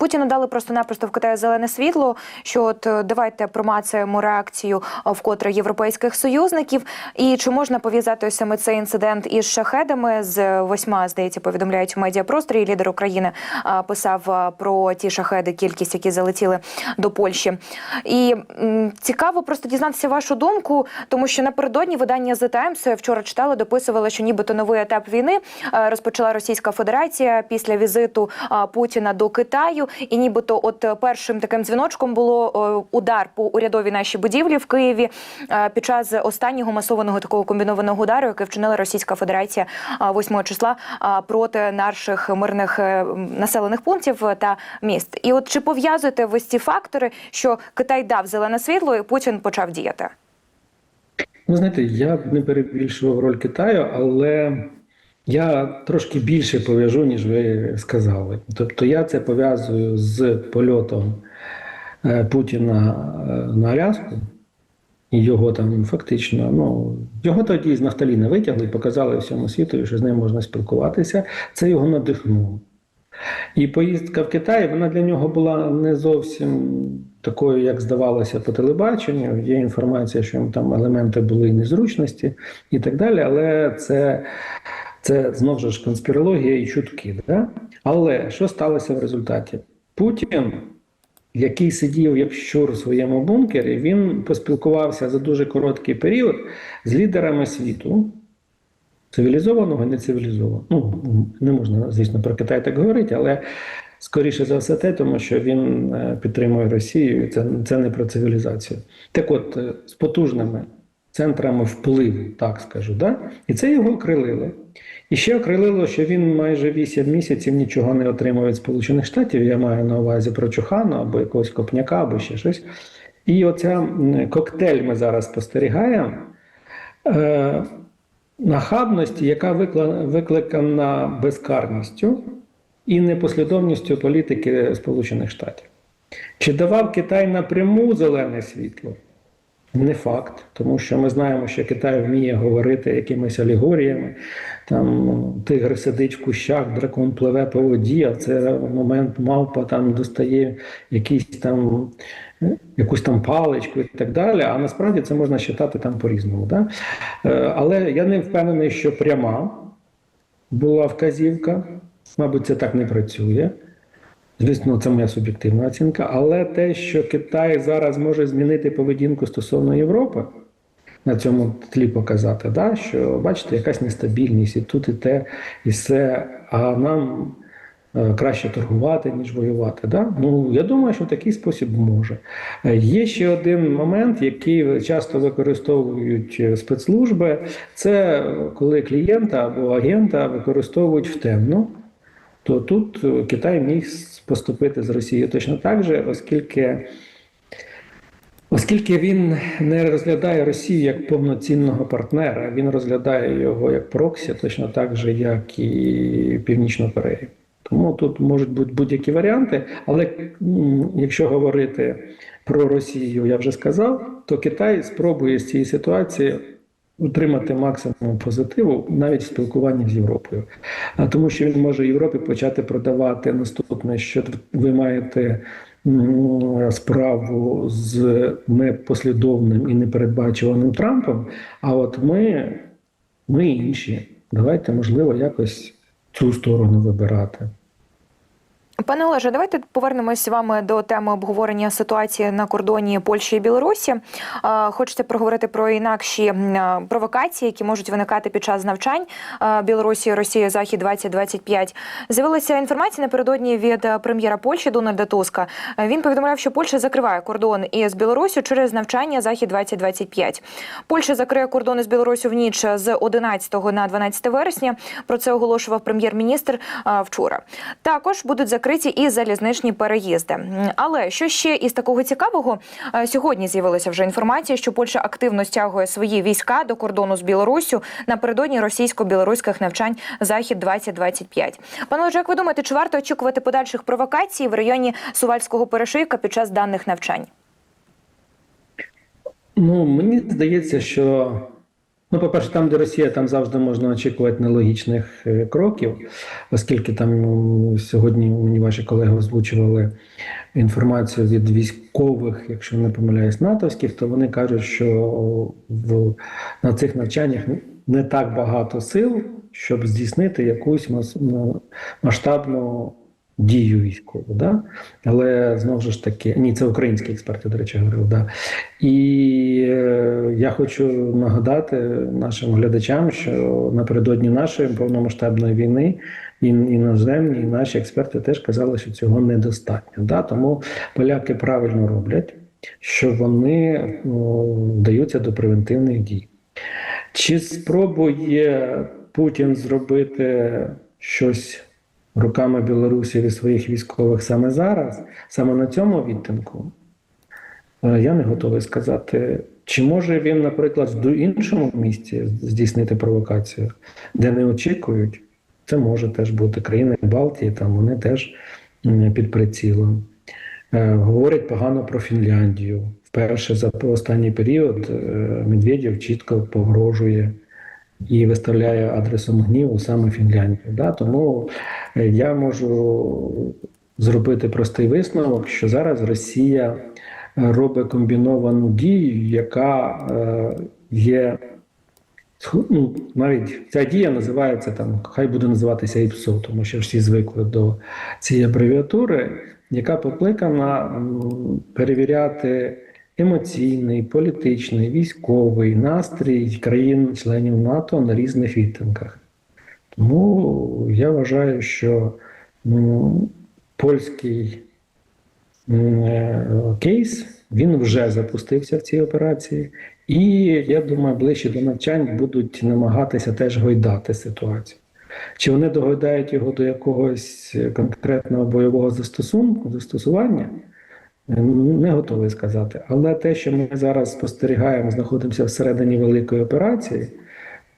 Путіну дали просто-напросто в Китаї зелене світло. Що от е, давайте промацаємо реакцію е, вкотре європейських союзників. І чи можна пов'язати саме цей інцидент із шахедами з восьма, здається, повідомляють в медіапросторі. Лідер України е, писав е, про ті шахеди, кількість, які залетіли до Польщі. І цікаво просто дізнатися вашу думку, тому що напередодні видання The Times вчора читала, дописувала, що нібито новий етап війни е, розпочала Російська Федерація після візиту е, Путіна до Китаю. І нібито, от е, першим таким дзвіночком було е, удар по урядовій нашій будівлі в Києві е, під час останнього масованого такого комбінованого удару, який вчинила Російська Федерація е, 8 числа проти наших мирних населених пунктів та міст. І от чи пов'язуєте ви ці фактори, що Китай дав зелене світло, і Путін почав діяти? Ну, знаєте, я б не перебільшував роль Китаю, але я трошки більше пов'яжу, ніж ви сказали. Тобто я це пов'язую з польотом е, Путіна е, на Аляску. І його там фактично, ну його тоді з Нафталіна витягли і показали всьому світу, що з ним можна спілкуватися. Це його надихнуло. І поїздка в Китай вона для нього була не зовсім такою, як здавалося по телебаченню. Є інформація, що там елементи були незручності і так далі. Але це, це знову ж конспірологія і чутки. Да? Але що сталося в результаті? Путін, який сидів як щур у своєму бункері, він поспілкувався за дуже короткий період з лідерами світу. Цивілізованого і нецивілізованого. Ну, не можна, звісно, про Китай так говорити, але скоріше за все те, тому що він е, підтримує Росію, і це, це не про цивілізацію. Так от, е, з потужними центрами впливу, так скажу, да? і це його окрилило. І ще окрилило, що він майже 8 місяців нічого не отримує від Сполучених Штатів. Я маю на увазі про Чухана або якогось копняка, або ще щось. І оця коктейль ми зараз спостерігаємо. Е, нахабності, яка викликана безкарністю і непослідовністю політики Сполучених Штатів. Чи давав Китай напряму зелене світло? Не факт, тому що ми знаємо, що Китай вміє говорити якимись алегоріями. Там тигр сидить в кущах, дракон пливе по воді, а в цей момент мавпа там достає якісь там якусь там паличку і так далі. А насправді це можна читати там по-різному. Да? Е, Але я не впевнений, що пряма була вказівка. Мабуть, це так не працює. Звісно, це моя суб'єктивна оцінка, але те, що Китай зараз може змінити поведінку стосовно Європи, на цьому тлі показати, да, що бачите, якась нестабільність, і тут і те, і все, а нам е, краще торгувати, ніж воювати. Да? Ну, я думаю, що в такий спосіб може. Е, Є ще один момент, який часто використовують е, спецслужби, це коли клієнта або агента використовують в темну то тут е, Китай міг поступити з Росією точно так же, оскільки, оскільки він не розглядає Росію як повноцінного партнера, він розглядає його як проксі, точно так же, як і Північну Корею. Тому тут можуть бути будь-які варіанти, але якщо говорити про Росію, я вже сказав, то Китай спробує з цієї ситуації отримати максимум позитиву навіть в спілкуванні з Європою. А тому, що він може Європі почати продавати наступне, що ви маєте справу з непослідовним і непередбачуваним Трампом. А от ми, ми інші. Давайте, можливо, якось цю сторону вибирати. Пане Олеже, давайте повернемось з вами до теми обговорення ситуації на кордоні Польщі і Білорусі. Хочете проговорити про інакші провокації, які можуть виникати під час навчань Білорусі, Росії, Захід 2025 З'явилася інформація напередодні від е, прем'єра Польщі Дональда Туска. Він повідомляв, що Польща закриває кордон із Білорусі через навчання Захід 2025 Польща закриє кордон із Білорусі в ніч з 11 на 12 вересня. Про це оголошував прем'єр-міністр вчора. Також будуть закриті і залізничні переїзди. Але що ще із такого цікавого Е, сьогодні з'явилася вже інформація, що Польща активно стягує свої війська до кордону з Білоруссю напередодні російсько-білоруських навчань Захід 2025 Пане Олеже, як ви думаєте, чи варто очікувати подальших провокацій в районі Сувальського перешийка під час даних навчань? Ну, мені здається, що Ну, по-перше, там, де Росія, там завжди можна очікувати нелогічних е, кроків, оскільки там сьогодні мені ваші колеги озвучували інформацію від військових, якщо не помиляюсь, натовських, то вони кажуть, що в, на цих навчаннях не так багато сил, щоб здійснити якусь мас- ну, масштабну дію військову. Да? Але знову ж таки, ні, це українські експерти, до речі, говорили. Да. І е, я хочу нагадати нашим глядачам, що напередодні нашої повномасштабної війни і іноземні, і наші експерти теж казали, що цього недостатньо. Да? Тому поляки правильно роблять, що вони ну, вдаються до превентивних дій. Чи спробує Путін зробити щось руками білорусів і своїх військових саме зараз, саме на цьому відтинку? Е, Я не готовий сказати. Чи може він, наприклад, в іншому місці здійснити провокацію, де не очікують? Це може теж бути країни Балтії, там вони теж під прицілом. Е, Говорять погано про Фінляндію. Вперше за останній період е, Медведєв чітко погрожує і виставляє адресом гніву саме Фінляндію. Да? Тому е, я можу зробити простий висновок, що зараз Росія е, робить комбіновану дію, яка е, є. Ну, навіть ця дія називається там, хай буде називатися ІПСО, тому що всі звикли до цієї абревіатури, яка покликана перевіряти емоційний, політичний, військовий настрій країн-членів НАТО на різних відтинках. Тому я вважаю, що м, польський е, кейс він вже запустився в цій операції, і я думаю, ближче до навчань будуть намагатися теж гойдати ситуацію. Чи вони догойдають його до якогось конкретного бойового застосунку, застосування? Не готовий сказати. Але те, що ми зараз спостерігаємо, знаходимося всередині великої операції,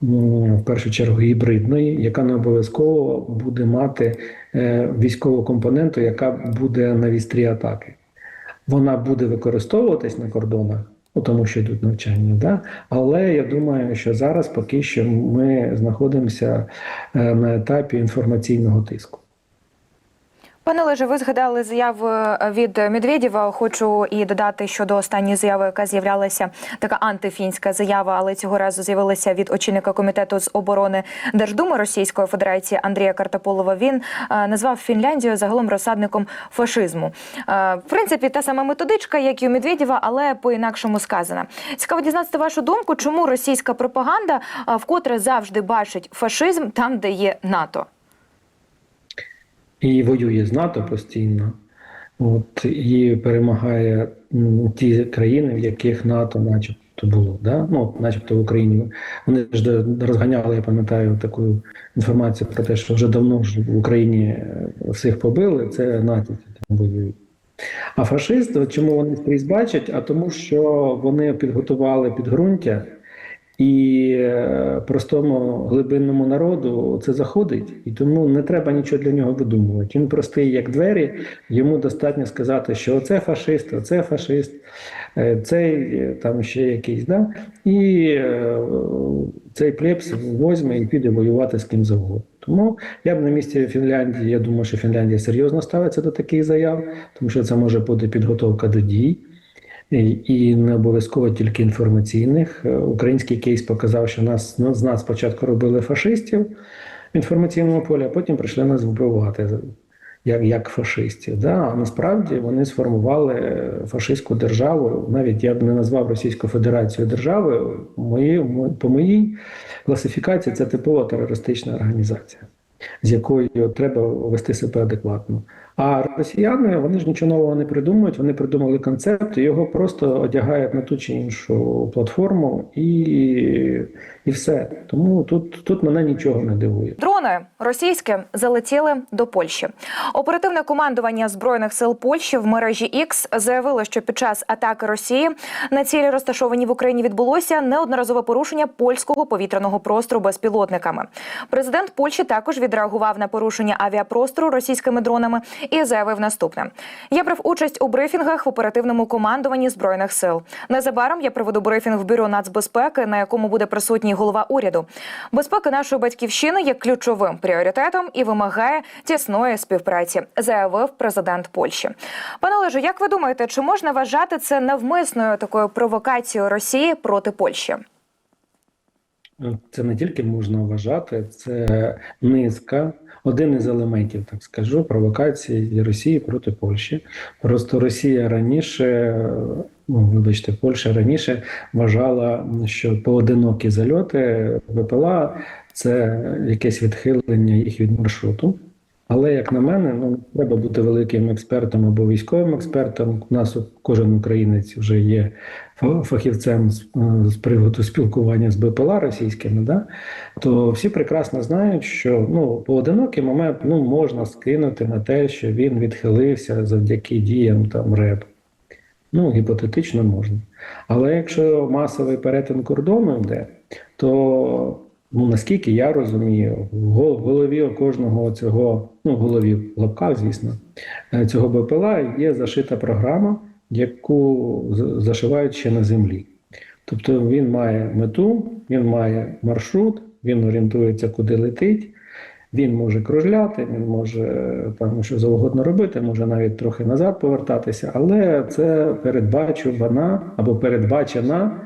в першу чергу гібридної, яка не обов'язково буде мати е, військову компоненту, яка буде на вістрі атаки. Вона буде використовуватись на кордонах, ну, тому що йдуть навчання, да? але я думаю, що зараз поки що ми знаходимося е, на етапі інформаційного тиску. Пане Олеже, ви згадали заяву е, від Медведєва. Хочу і додати щодо останньої заяви, яка з'являлася така антифінська заява, але цього разу з'явилася від очільника комітету з оборони Держдуми Російської Федерації Андрія Картополова. Він е, назвав Фінляндію загалом розсадником фашизму. Е, В принципі, та сама методичка, як і у Медведєва, але по-інакшому сказана. Цікаво дізнатися вашу думку, чому російська пропаганда вкотре завжди бачить фашизм там, де є НАТО. І воює з НАТО постійно. От, і перемагає ті країни, в яких НАТО начебто було. Да? Ну, начебто в Україні. Вони ж розганяли, я пам'ятаю, таку інформацію про те, що вже давно ж в Україні е, всіх побили, це НАТО там воюють. А фашисти, чому вони скрізь бачать? А тому, що вони підготували підґрунтя, і е, простому глибинному народу це заходить, і тому не треба нічого для нього видумувати. Він простий, як двері. Йому достатньо сказати, що оце фашист, оце фашист, е, цей е, там ще якийсь, да? і цей плебс возьме і піде воювати з ким завгодно. Тому я б на місці Фінляндії, я думаю, що Фінляндія серйозно ставиться до таких заяв, тому що це може бути підготовка до дій. І- не обов'язково тільки інформаційних. Е, Український кейс показав, що нас з нас спочатку робили фашистів в інформаційному полі, а потім прийшли нас вбивати як, як фашистів. Да? А насправді вони сформували фашистську державу. Навіть я б не назвав Російську Федерацію державою. Мої, по моїй класифікації це типова терористична організація, з якою треба вести себе адекватно. А росіяни вони ж нічого нового не придумують. Вони придумали концепт, і його просто одягають на ту чи іншу платформу, і, і все. Тому тут, тут мене нічого не дивує. Дрони російські залетіли до Польщі. Оперативне командування збройних сил Польщі в мережі X заявило, що під час атаки Росії на цілі розташовані в Україні відбулося неодноразове порушення польського повітряного простору безпілотниками. Президент Польщі також відреагував на порушення авіапростору російськими дронами і заявив наступне: я брав участь у брифінгах в оперативному командуванні збройних сил. Незабаром я проведу брифінг в бюро нацбезпеки, на якому буде присутній голова уряду. Безпека нашої батьківщини є ключовим пріоритетом і вимагає тісної співпраці, заявив президент Польщі. Пане Олеже, як ви думаєте, чи можна вважати це навмисною такою провокацією Росії проти Польщі? Це не тільки можна вважати, це низка, один із елементів, так скажу, провокації Росії проти Польщі. Просто Росія раніше, ну вибачте, Польща раніше вважала, що поодинокі зальоти ВПЛА це якесь відхилення їх від маршруту. Але як на мене, ну треба бути великим експертом або військовим експертом. У нас кожен українець вже є фахівцем з, з приводу спілкування з БПЛА російськими, да? то всі прекрасно знають, що ну поодинокий момент ну можна скинути на те, що він відхилився завдяки діям там РЕБ. Ну, гіпотетично можна. Але якщо масовий перетин кордону йде, то ну наскільки я розумію, в голові кожного цього, ну в голові в лапках, звісно, цього БПЛА є зашита програма, яку зашивають ще на землі. Тобто він має мету, він має маршрут, він орієнтується, куди летить. Він може кружляти, він може там що завгодно робити, може навіть трохи назад повертатися, але це передбачувана або передбачена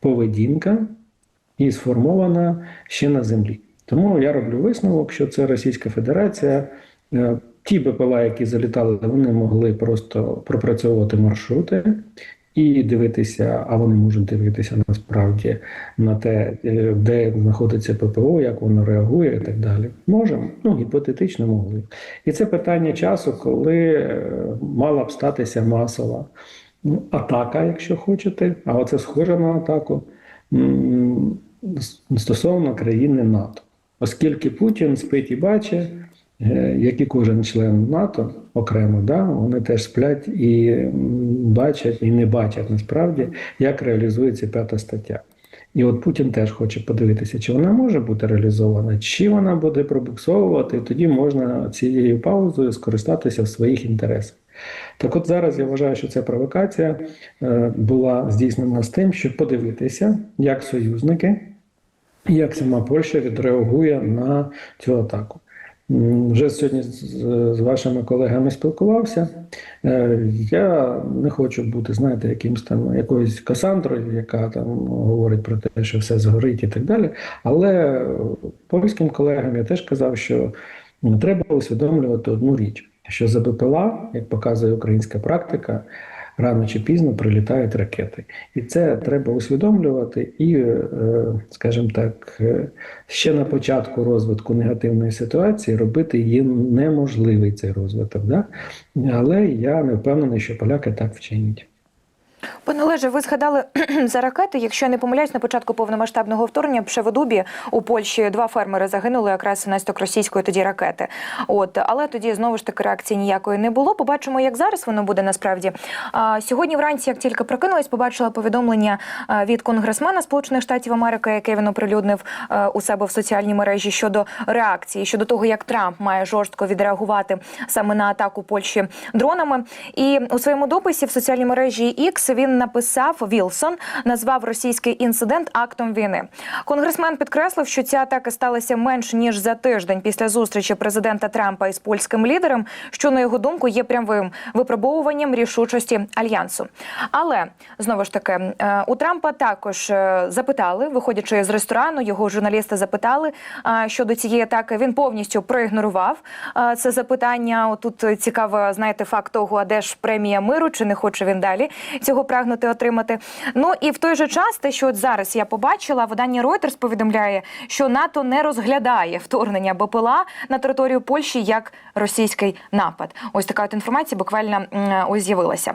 поведінка і сформована ще на землі. Тому я роблю висновок, що це Російська Федерація. Ті БПЛА, які залітали, вони могли просто пропрацьовувати маршрути і дивитися, а вони можуть дивитися насправді на те, де знаходиться ППО, як воно реагує, і так далі. Можемо, ну гіпотетично могли. І це питання часу, коли мала б статися масова ну, атака, якщо хочете, а оце схоже на атаку стосовно країни НАТО, оскільки Путін спить і бачить. Як і кожен член НАТО окремо, да, вони теж сплять і бачать, і не бачать насправді, як реалізується п'ята стаття. І от Путін теж хоче подивитися, чи вона може бути реалізована, чи вона буде пробуксовувати, і тоді можна цією паузою скористатися в своїх інтересах. Так от зараз я вважаю, що ця провокація була здійснена з тим, щоб подивитися, як союзники, як сама Польща відреагує на цю атаку. Вже сьогодні з вашими колегами спілкувався. Я не хочу бути, знаєте, якимсь там якоюсь Касандрою, яка там говорить про те, що все згорить і так далі. Але польським колегам я теж казав, що треба усвідомлювати одну річ: що за БПЛА, як показує українська практика, рано чи пізно прилітають ракети, і це треба усвідомлювати і, скажімо так, ще на початку розвитку негативної ситуації робити її неможливий цей розвиток. Да? Але я не впевнений, що поляки так вчинять. Пане Олеже, ви згадали за ракети. Якщо я не помиляюсь, на початку повномасштабного вторгнення в Пшеводубі у Польщі два фермери загинули якраз внаслідок російської тоді ракети. От але тоді знову ж таки реакції ніякої не було. Побачимо, як зараз воно буде насправді. А сьогодні вранці, як тільки прокинулась, побачила повідомлення від конгресмена Сполучених Штатів Америки, яке він оприлюднив у себе в соціальній мережі щодо реакції, щодо того, як Трамп має жорстко відреагувати саме на атаку Польщі дронами. І у своєму дописі в соціальній мережі X він написав Вілсон, назвав російський інцидент актом війни. Конгресмен підкреслив, що ця атака сталася менш ніж за тиждень після зустрічі президента Трампа із польським лідером, що на його думку є прямим випробовуванням рішучості альянсу. Але знову ж таки у Трампа також запитали, виходячи з ресторану, його журналісти запитали щодо цієї атаки. Він повністю проігнорував це запитання. Тут цікаво, знаєте, факт того, а де ж премія миру, чи не хоче він далі цього прагнути отримати. Ну і в той же час, те, що от зараз я побачила, видання Reuters повідомляє, що НАТО не розглядає вторгнення БПЛА на територію Польщі як російський напад. Ось така от інформація буквально ось з'явилася.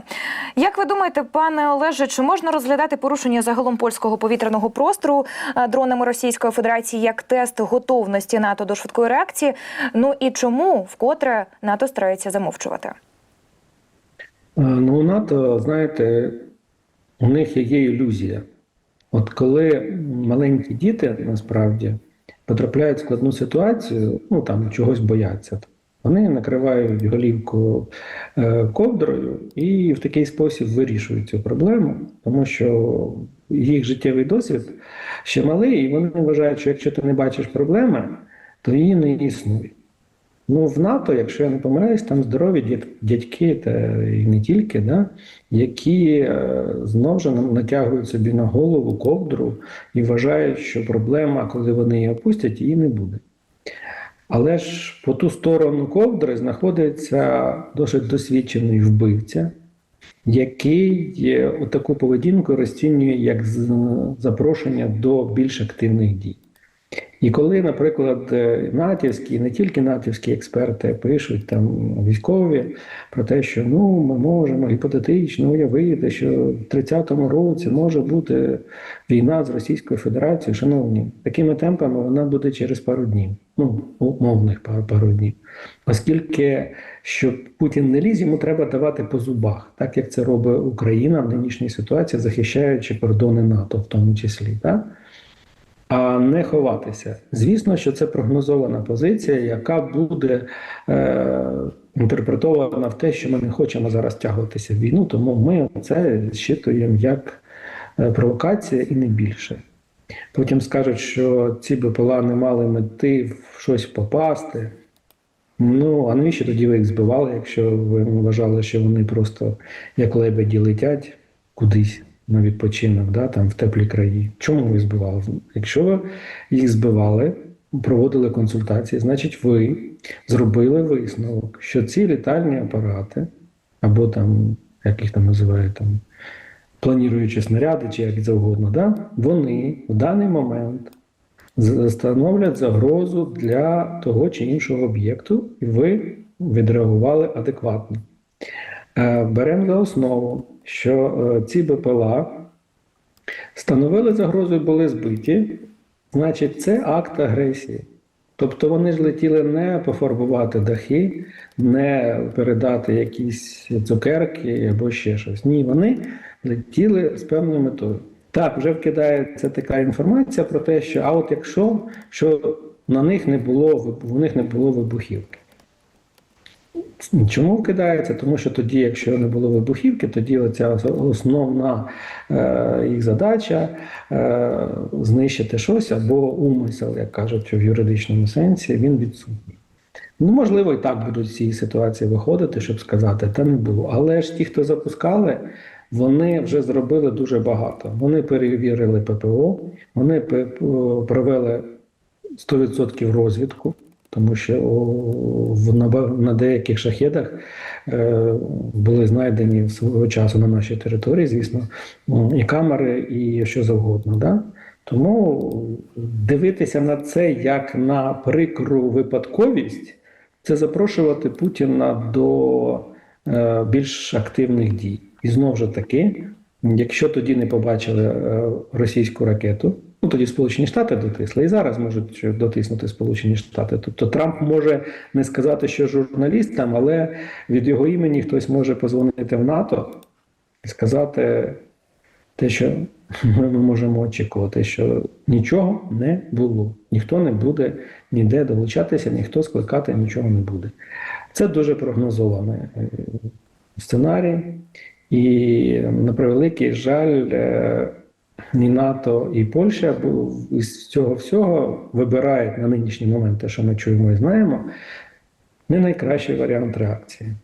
Як ви думаєте, пане Олеже, чи можна розглядати порушення загалом польського повітряного простору дронами Російської Федерації як тест готовності НАТО до швидкої реакції? Ну і чому вкотре НАТО старається замовчувати? Ну, у НАТО, знаєте, у них є ілюзія. От коли маленькі діти насправді потрапляють в складну ситуацію, ну там чогось бояться, Вони накривають голівку е, ковдрою і в такий спосіб вирішують цю проблему, тому що їх життєвий досвід ще малий, і вони вважають, що якщо ти не бачиш проблеми, то її не існує. Ну, в НАТО, якщо я не помиляюсь, там здорові дядьки, та і не тільки, да, які е, знову ж натягують собі на голову ковдру і вважають, що проблема, коли вони її опустять, її не буде. Але ж по ту сторону ковдри знаходиться досить досвідчений вбивця, який таку поведінку розцінює як запрошення до більш активних дій. І коли, наприклад, е, натівські, не тільки натівські експерти пишуть там військові про те, що ну ми можемо гіпотетично уявити, що в 30-му році може бути війна з Російською Федерацією, шановні, такими темпами вона буде через пару днів, ну умовних пару, пару днів. Оскільки щоб Путін не ліз, йому треба давати по зубах, так як це робить Україна в нинішній ситуації, захищаючи кордони НАТО, в тому числі. Так? А не ховатися. Звісно, що це прогнозована позиція, яка буде е, інтерпретована в те, що ми не хочемо зараз тягуватися в війну, тому ми це щитуємо як е, провокація і не більше. Потім скажуть, що ці БПЛА не мали мети в щось попасти. Ну, а навіщо тоді ви їх збивали, якщо ви вважали, що вони просто як лебеді летять кудись на відпочинок, да, там в теплі краї. Чому ви збивали? Якщо ви їх збивали, проводили консультації, значить ви зробили висновок, що ці літальні апарати, або там, як їх там називають, там, планіруючі снаряди, чи як завгодно, да, вони в даний момент становлять загрозу для того чи іншого об'єкту, і ви відреагували адекватно. Е, Беремо за основу, що е, ці БПЛА становили загрозу і були збиті, значить, це акт агресії. Тобто вони ж летіли не пофарбувати дахи, не передати якісь цукерки або ще щось. Ні, вони летіли з певною метою. Так, вже вкидається така інформація про те, що а от якщо що на них не було в них не було вибухівки. Чому вкидається? Тому що тоді, якщо не було вибухівки, тоді оця основна е, їх задача е, знищити щось або умисел, як кажуть в юридичному сенсі, він відсутній. Ну, можливо, і так будуть цієї ситуації виходити, щоб сказати, та не було. Але ж ті, хто запускали, вони вже зробили дуже багато. Вони перевірили ППО, вони провели 100% розвідку, тому що в, на, деяких шахедах е, були знайдені свого часу на нашій території, звісно, і камери, і що завгодно. Да? Тому дивитися на це як на прикру випадковість, це запрошувати Путіна до е, більш активних дій. І знову ж таки, якщо тоді не побачили е, російську ракету, ну тоді Сполучені Штати дотисли і зараз можуть дотиснути Сполучені Штати. Тобто Трамп може не сказати, що журналістам, але від його імені хтось може позвонити в НАТО і сказати те, що ми можемо очікувати, що нічого не було, ніхто не буде ніде долучатися, ніхто скликати нічого не буде. Це дуже прогнозований е, сценарій, і на превеликий жаль, ні НАТО і Польща із цього всього вибирають на нинішній момент те, що ми чуємо і знаємо, не найкращий варіант реакції.